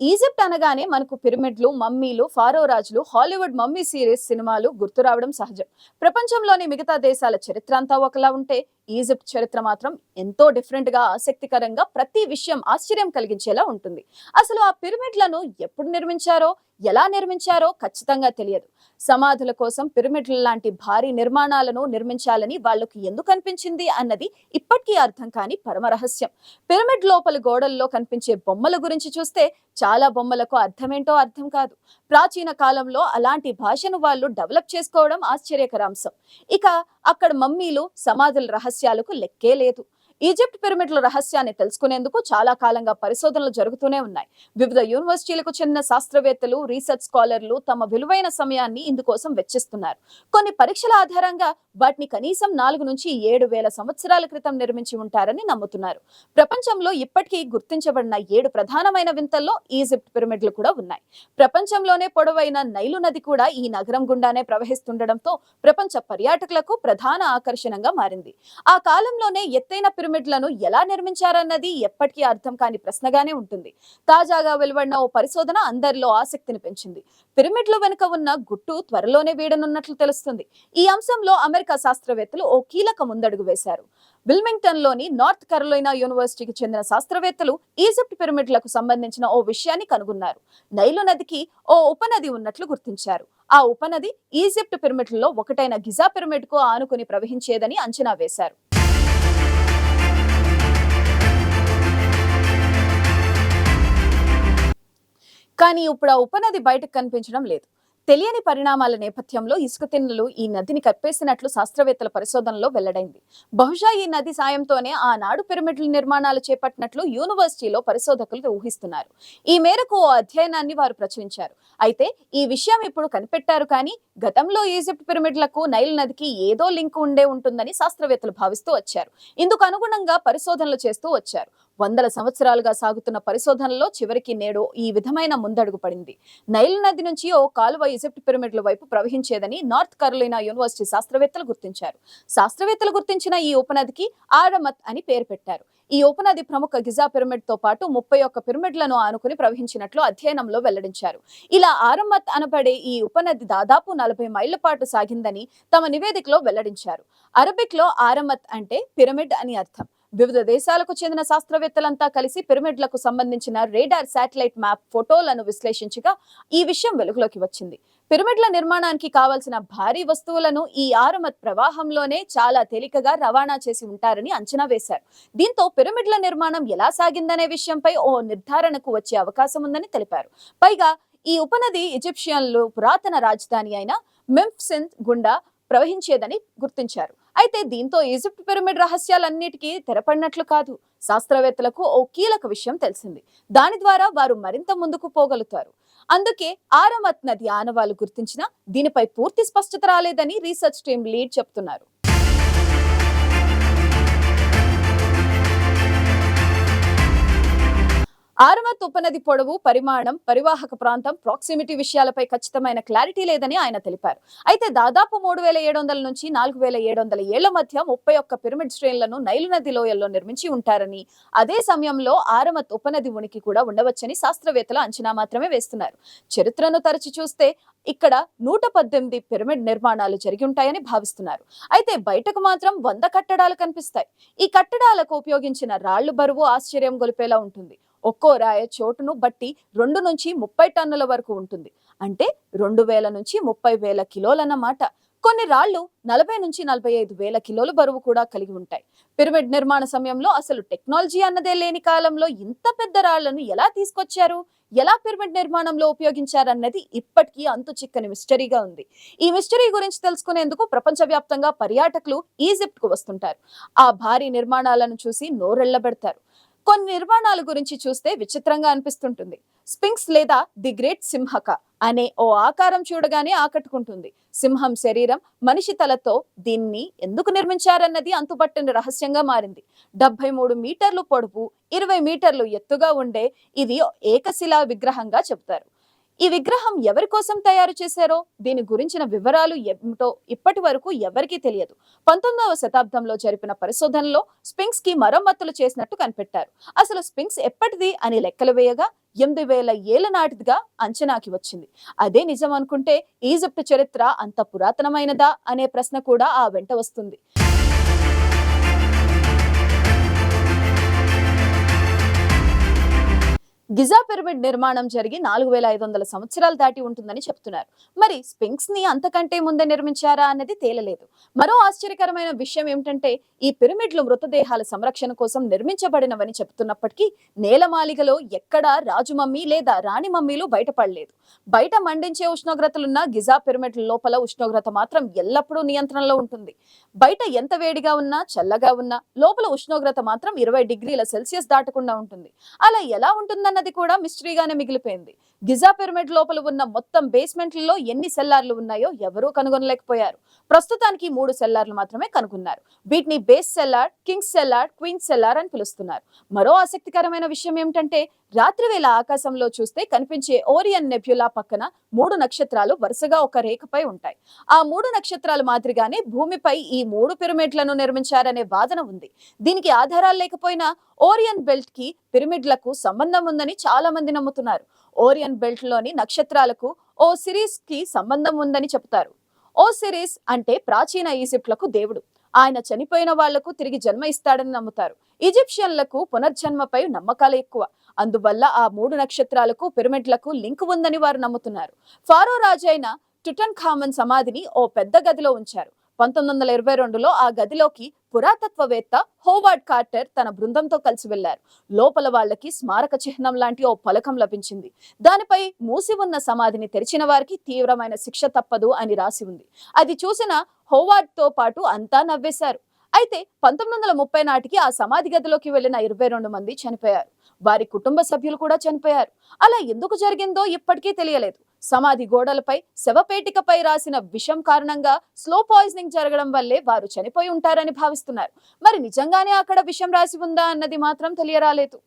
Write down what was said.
Egypt అనగానే మనకు పిరమిడ్లు మమ్మీలు ఫారో రాజులు హాలీవుడ్ మమ్మీ సిరీస్ సినిమాలు గుర్తు రావడం సహజం. ప్రపంచంలోని మిగతా దేశాల చరిత్ర అంతా ఒకలా ఉంటే ఈజిప్ట్ చరిత్ర మాత్రం ఎంతో డిఫరెంట్గా ఆసక్తికరంగా ప్రతి విషయం ఆశ్చర్యం కలిగించేలా ఉంటుంది. అసలు ఆ పిరమిడ్లను ఎప్పుడు నిర్మించారో ఎలా నిర్మించారో ఖచ్చితంగా తెలియదు. సమాధుల కోసం పిరమిడ్ల లాంటి భారీ నిర్మాణాలను నిర్మించాలని వాళ్ళకు ఎందుకు అనిపించింది అన్నది ఇప్పటికీ అర్థం కాని పరమ రహస్యం పిరమిడ్ లోపల గోడల్లో కనిపించే బొమ్మల గురించి చూస్తే చాలా బొమ్మలకు అర్థమేంటో అర్థం కాదు. ప్రాచీన కాలంలో అలాంటి భాషను వాళ్ళు డెవలప్ చేసుకోవడం ఆశ్చర్యకర అంశం. ఇక అక్కడ మమ్మీలు సమాధుల రహస్యాలకు లెక్కే లేదు. ఈజిప్ట్ పిరమిడ్ల రహస్యాన్ని తెలుసుకునేందుకు చాలా కాలంగా పరిశోధనలు జరుగుతూనే ఉన్నాయి. వివిధ యూనివర్సిటీలకు చెందిన శాస్త్రవేత్తలు రీసెర్చ్ స్కాలర్లు తమ విలువైన సమయాన్ని ఇందుకోసం వెచ్చిస్తున్నారు. కొన్ని పరీక్షల ఆధారంగా వాటిని కనీసం నాలుగు నుంచి ఏడు వేల సంవత్సరాల క్రితం నిర్మించి ఉంటారని నమ్ముతున్నారు. ప్రపంచంలో ఇప్పటికీ గుర్తించబడిన ఏడు ప్రధానమైన వింతల్లో ఈజిప్ట్ పిరమిడ్లు కూడా ఉన్నాయి. ప్రపంచంలోనే పొడవైన నైలు నది కూడా ఈ నగరం గుండానే ప్రవహిస్తుండటంతో ప్రపంచ పర్యాటకులకు ప్రధాన ఆకర్షణగా మారింది. ఆ కాలంలోనే ఎత్తైన పిరమిడ్లను ఎలా నిర్మించారన్నది ఎప్పటికీ అర్థం కాని ప్రశ్నగానే ఉంటుంది. తాజాగా వెలువడిన ఓ పరిశోధన అందరిలో ఆసక్తిని పెంచింది. పిరమిడ్ల వెనుక ఉన్న గుట్టు త్వరలోనే వీడనున్నట్లు తెలుస్తుంది. ఈ అంశంలో అమెరికా శాస్త్రవేత్తలు ఓ కీలక ముందడుగు వేశారు. విల్మింగ్టన్లోని నార్త్ కరోలైనా యూనివర్సిటీకి చెందిన శాస్త్రవేత్తలు ఈజిప్ట్ పిరమిడ్లకు సంబంధించిన ఓ విషయాన్ని కనుగొన్నారు. నైలు నదికి ఓ ఉపనది ఉన్నట్లు గుర్తించారు. ఆ ఉపనది ఈజిప్ట్ పిరమిడ్లలో ఒకటైన గిజా పిరమిడ్కు ఆనుకుని ప్రవహించేదని అంచనా వేశారు. కానీ ఇప్పుడు ఆ ఉపనది బయటకు కనిపించడం లేదు. తెలియని పరిణామాల నేపథ్యంలో ఇసుక తిన్నెలు ఈ నదిని కప్పేసినట్లు శాస్త్రవేత్తల పరిశోధనలో వెల్లడైంది. బహుశా ఈ నది సాయంతోనే ఆనాడు పిరమిడ్ల నిర్మాణాలు చేపట్టినట్లు యూనివర్సిటీలో పరిశోధకులు ఊహిస్తున్నారు. ఈ మేరకు ఓ అధ్యయనాన్ని వారు ప్రచురించారు. అయితే ఈ విషయం ఇప్పుడు కనిపెట్టారు కానీ గతంలో ఈజిప్ట్ పిరమిడ్లకు నైల్ నదికి ఏదో లింక్ ఉండే ఉంటుందని శాస్త్రవేత్తలు భావిస్తూ వచ్చారు. ఇందుకు అనుగుణంగా పరిశోధనలు చేస్తూ వచ్చారు. వందల సంవత్సరాలుగా సాగుతున్న పరిశోధనలో చివరికి నేడు ఈ విధమైన ముందడుగు పడింది. నైల్ నది నుంచి ఓ కాలువ ఈజిప్ట్ పిరమిడ్ల వైపు ప్రవహించేదని నార్త్ కరోలినా యూనివర్సిటీ శాస్త్రవేత్తలు గుర్తించారు. శాస్త్రవేత్తలు గుర్తించిన ఈ ఉపనదికి ఆరమత్ అని పేరు పెట్టారు. ఈ ఉపనది ప్రముఖ గిజా పిరమిడ్తో పాటు ముప్పై ఒక్క పిరమిడ్లను ఆనుకుని ప్రవహించినట్లు అధ్యయనంలో వెల్లడించారు. ఇలా ఆరమత్ అనబడే ఈ ఉపనది దాదాపు నలభై మైళ్ళ పాటు సాగిందని తమ నివేదికలో వెల్లడించారు. అరబిక్లో ఆరమత్ అంటే పిరమిడ్ అని అర్థం. వివిధ దేశాలకు చెందిన శాస్త్రవేత్తలంతా కలిసి పిరమిడ్లకు సంబంధించిన రేడార్ శాటిలైట్ మ్యాప్ ఫోటోలను విశ్లేషించగా ఈ విషయం వెలుగులోకి వచ్చింది. పిరమిడ్ల నిర్మాణానికి కావలసిన భారీ వస్తువులను ఈ ఆరమత్ ప్రవాహంలోనే చాలా తేలికగా రవాణా చేసి ఉంటారని అంచనా వేశారు. దీంతో పిరమిడ్ల నిర్మాణం ఎలా సాగిందనే విషయంపై ఓ నిర్ధారణకు వచ్చే అవకాశం ఉందని తెలిపారు. పైగా ఈ ఉపనది ఈజిప్షియన్లు పురాతన రాజధాని అయిన మెంఫ్సిన్ గుండా ప్రవహించేదని గుర్తించారు. అయితే దీంతో ఈజిప్ట్ పిరమిడ్ రహస్యాలన్నిటికీ తెరపడినట్లు కాదు. శాస్త్రవేత్తలకు ఓ కీలక విషయం తెలిసింది. దాని ద్వారా వారు మరింత ముందుకు పోగలుగుతారు. అందుకే ఆరమత్ నది ఆనవాలు గుర్తించిన దీనిపై పూర్తి స్పష్టత రాలేదని రీసెర్చ్ టీం లీడ్ చెప్తున్నారు. ఆరమత్ ఉపనది పొడవు పరిమాణం పరివాహక ప్రాంతం ప్రాక్సిమిటీ విషయాలపై ఖచ్చితమైన క్లారిటీ లేదని ఆయన తెలిపారు. అయితే దాదాపు మూడు వేల ఏడు వందల నుంచి నాలుగు వేల ఏడు వందల ఏళ్ళ మధ్య ముప్పై ఒక్క పిరమిడ్ శ్రేణులను నైలు నది లోయల్లో నిర్మించి ఉంటారని అదే సమయంలో ఆరమత్ ఉపనది ఉనికి కూడా ఉండవచ్చని శాస్త్రవేత్తలు అంచనా మాత్రమే వేస్తున్నారు. చరిత్రను తరచి చూస్తే ఇక్కడ నూట పద్దెనిమిది పిరమిడ్ నిర్మాణాలు జరిగి ఉంటాయని భావిస్తున్నారు. అయితే బయటకు మాత్రం వంద కట్టడాలు కనిపిస్తాయి. ఈ కట్టడాలకు ఉపయోగించిన రాళ్ళు బరువు ఆశ్చర్యం గొలిపేలా ఉంటుంది. ఒక్కో రాయ చోటును బట్టి రెండు నుంచి ముప్పై టన్నుల వరకు ఉంటుంది. అంటే రెండు వేల నుంచి ముప్పై వేల కిలోలన్నమాట. కొన్ని రాళ్ళు నలభై నుంచి నలభై ఐదు వేల కిలోల బరువు కూడా కలిగి ఉంటాయి. పిరమిడ్ నిర్మాణ సమయంలో అసలు టెక్నాలజీ అన్నదే లేని కాలంలో ఇంత పెద్ద రాళ్ళను ఎలా తీసుకొచ్చారు? ఎలా పిరమిడ్ నిర్మాణంలో ఉపయోగించారన్నది ఇప్పటికీ అంతు చిక్కని మిస్టరీగా ఉంది. ఈ మిస్టరీ గురించి తెలుసుకునేందుకు ప్రపంచవ్యాప్తంగా పర్యాటకులు ఈజిప్ట్కు వస్తుంటారు. ఆ భారీ నిర్మాణాలను చూసి నోరెళ్ళబెడతారు కొన్ని నిర్మాణాల గురించి చూస్తే విచిత్రంగా అనిపిస్తుంటుంది. స్పింక్స్ లేదా ది గ్రేట్ సింహక అనే ఓ ఆకారం చూడగానే ఆకట్టుకుంటుంది. సింహం శరీరం మనిషి తలతో దీన్ని ఎందుకు నిర్మించారన్నది అంతుపట్టని రహస్యంగా మారింది. డెబ్బై మూడు మీటర్లు పొడవు ఇరవై మీటర్లు ఎత్తుగా ఉండే ఇది ఏకశిలా విగ్రహంగా చెబుతారు. ఈ విగ్రహం ఎవరి కోసం తయారు చేశారో దీని గురించిన వివరాలు ఏమిటో ఇప్పటి వరకు ఎవరికీ తెలియదు. పంతొమ్మిదవ శతాబ్దంలో జరిపిన పరిశోధనలో స్పింక్స్కి మరమ్మతులు చేసినట్టు కనిపెట్టారు. అసలు స్పింక్స్ ఎప్పటిది అని లెక్కలు వేయగా ఎనిమిది వేల ఏళ్ళ నాటిదిగా అంచనాకి వచ్చింది. అదే నిజం అనుకుంటే ఈజిప్ట్ చరిత్ర అంత పురాతనమైనదా అనే ప్రశ్న కూడా ఆ వెంట వస్తుంది. గిజా పిరమిడ్ నిర్మాణం జరిగి నాలుగు వేల ఐదు వందల సంవత్సరాలు దాటి ఉంటుందని చెప్తున్నారు. మరి స్పింక్స్ని అంతకంటే ముందే నిర్మించారా అన్నది తేలలేదు. మరో ఆశ్చర్యకరమైన విషయం ఏమిటంటే ఈ పిరమిడ్లు మృతదేహాల సంరక్షణ కోసం నిర్మించబడినవని చెప్తున్నప్పటికీ నేలమాలిగలో ఎక్కడా రాజు మమ్మీ లేదా రాణి మమ్మీలు బయటపడలేదు. బయట మండించే ఉష్ణోగ్రతలున్న గిజా పిరమిడ్ల లోపల ఉష్ణోగ్రత మాత్రం ఎల్లప్పుడూ నియంత్రణలో ఉంటుంది. బయట ఎంత వేడిగా ఉన్నా చల్లగా ఉన్నా లోపల ఉష్ణోగ్రత మాత్రం ఇరవై డిగ్రీల సెల్సియస్ దాటకుండా ఉంటుంది. అలా ఎలా ఉంటుందన్న అన్నది కూడా మిస్టరీగానే మిగిలిపోయింది. గిజా పిరమిడ్ లోపల ఉన్న మొత్తం బేస్మెంట్లలో ఎన్ని సెల్లార్లు ఉన్నాయో ఎవరూ కనుగొనలేకపోయారు. ప్రస్తుతానికి మూడు సెల్లార్లు మాత్రమే కనుగొన్నారు. వీటిని base cellar kings cellar queen cellar అని పిలుస్తున్నారు. మరో ఆసక్తికరమైన విషయం ఏమిటంటే రాత్రి వేళ ఆకాశంలో చూస్తే కనిపించే ఓరియన్ నెబ్యులా పక్కన మూడు నక్షత్రాలు వరుసగా ఒక రేఖపై ఉంటాయి. ఆ మూడు నక్షత్రాలు మాదిరిగానే భూమిపై ఈ మూడు పిరమిడ్లను నిర్మించారనే వాదన ఉంది. దీనికి ఆధారాలు లేకపోయినా ఓరియన్ బెల్ట్కి పిరమిడ్లకు సంబంధం ఉందని చాలా మంది నమ్ముతున్నారు. ఓరియన్ బెల్ట్లోని నక్షత్రాలకు ఓ సిరీస్కి సంబంధం ఉందని చెప్తారు ఓ సిరీస్ అంటే ప్రాచీన ఈజిప్ట్లకు దేవుడు. ఆయన చనిపోయిన వాళ్ళకు తిరిగి జన్మ ఇస్తాడని నమ్ముతారు. ఈజిప్షియన్లకు పునర్జన్మపై నమ్మకాలు ఎక్కువ. అందువల్ల ఆ మూడు నక్షత్రాలకు పిరమిడ్లకు లింక్ ఉందని వారు నమ్ముతున్నారు. ఫారో రాజైన టుటన్ ఖామన్ సమాధిని ఓ పెద్ద గదిలో ఉంచారు. పంతొమ్మిది వందల ఇరవై రెండులో ఆ గదిలోకి పురాతత్వవేత్త హోవార్డ్ కార్టర్ తన బృందంతో కలిసి వెళ్ళారు లోపల వాళ్ళకి స్మారక చిహ్నం లాంటి ఓ పలకం లభించింది. దానిపై మూసి ఉన్న సమాధిని తెరిచిన వారికి తీవ్రమైన శిక్ష తప్పదు అని రాసి ఉంది. అది చూసిన హోవార్డ్తో పాటు అంతా నవ్వేశారు. అయితే పంతొమ్మిది వందల ముప్పై నాటికి ఆ సమాధి గదిలోకి వెళ్ళిన ఇరవై రెండు మంది చనిపోయారు. వారి కుటుంబ సభ్యులు కూడా చనిపోయారు. అలా ఎందుకు జరిగిందో ఇప్పటికీ తెలియలేదు. సమాధి గోడలపై శవపేటికపై రాసిన విషం కారణంగా స్లో పాయిజనింగ్ జరగడం వల్లే వారు చనిపోయి ఉంటారని భావిస్తున్నారు. మరి నిజంగానే అక్కడ విషం రాసి ఉందా అన్నది మాత్రం తెలియరాలేదు.